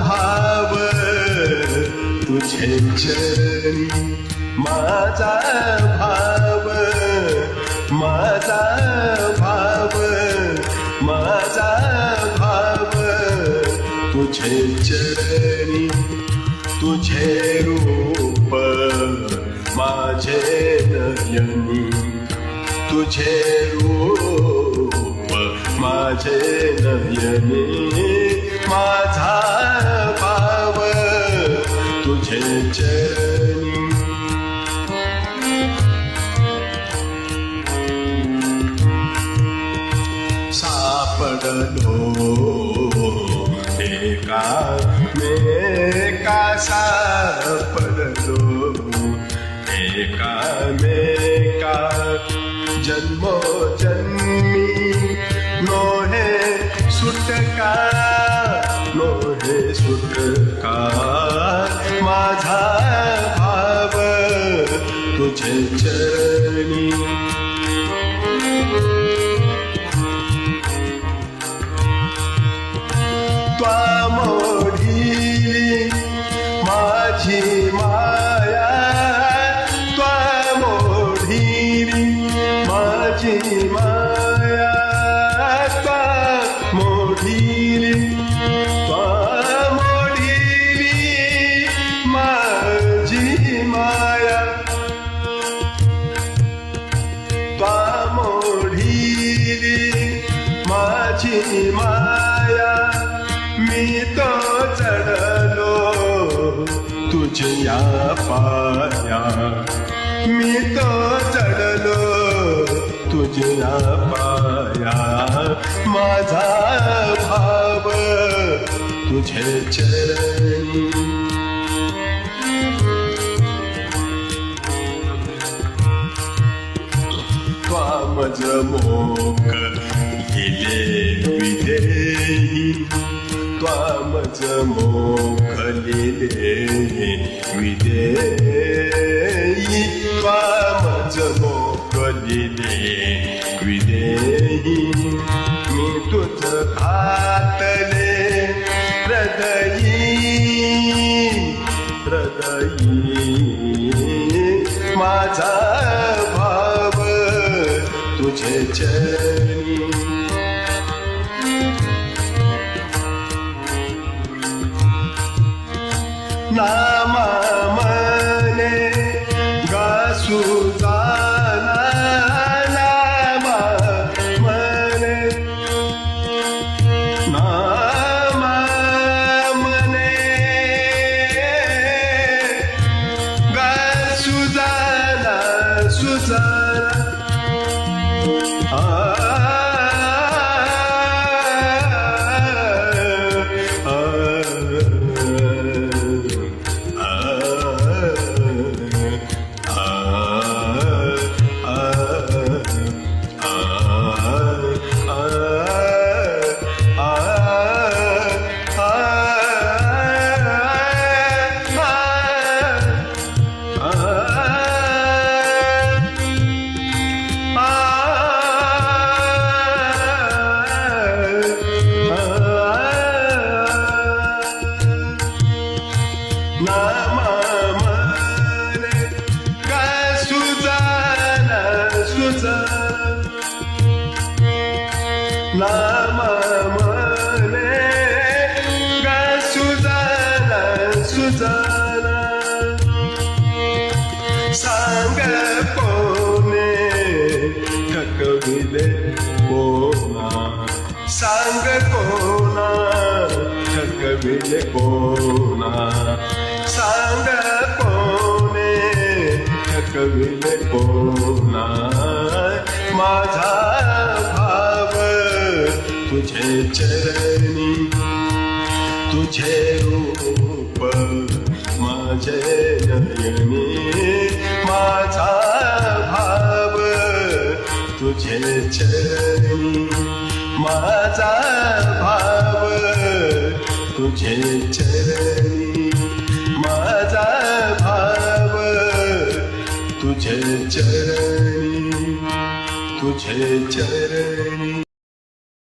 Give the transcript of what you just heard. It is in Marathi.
भाव तुझे चरणी माझा भाव माझा भाव माझा भाव तुझे चरणी तुझे रूप माझे नयनी तुझे रूप माझे नयनी. सापडलो एका मेका सापडलो. एका मेका जन्मो जन्मी नोहे सुटका नोहे सुटका. माझा भाव तुझे माया. माझी माया. मी तो चढलो तुझ्या पाया. मी तो तुझ्या पाया माझा भाव तुझे चरणी। त्वामज मोक लिले विधेही त्वामज मोक लिले विधेही त्वामज मोक लिले माझा भाव तुझे चरणी. ना sun. थकविले कोणा? सांग कोणा? थकविले कोणा? सांग कोणे? थकविले कोणा? माझा भाव तुझे चरणी तुझे रूप माझे नयनी. तुझे चरण माझा भाव. तुझे चरण माझा भाव. तुझे चरण तुझे चरण.